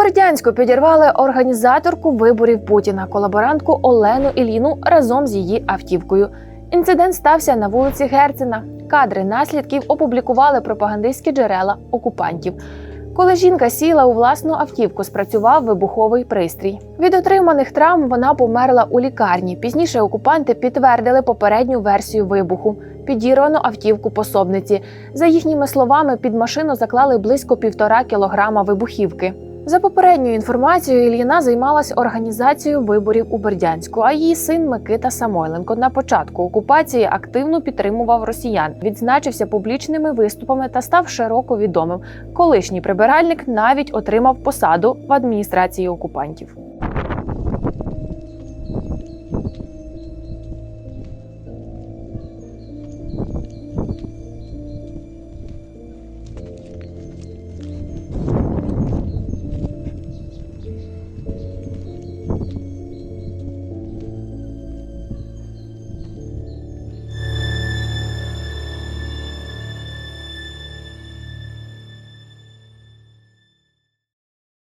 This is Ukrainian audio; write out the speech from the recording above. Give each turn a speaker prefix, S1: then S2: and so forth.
S1: Бердянську підірвали організаторку виборів Путіна, колаборантку Олену Іліну разом з її автівкою. Інцидент стався на вулиці Герцена. Кадри наслідків опублікували пропагандистські джерела окупантів. Коли жінка сіла у власну автівку, спрацював вибуховий пристрій. Від отриманих травм вона померла у лікарні. Пізніше окупанти підтвердили попередню версію вибуху підірвану автівку пособниці. За їхніми словами, під машину заклали близько півтора кілограма вибухівки. За попередньою інформацією, Ільїна займалась організацією виборів у Бердянську. А її син Микита Самойленко на початку окупації активно підтримував росіян, відзначився публічними виступами та став широко відомим. Колишній прибиральник навіть отримав посаду в адміністрації окупантів.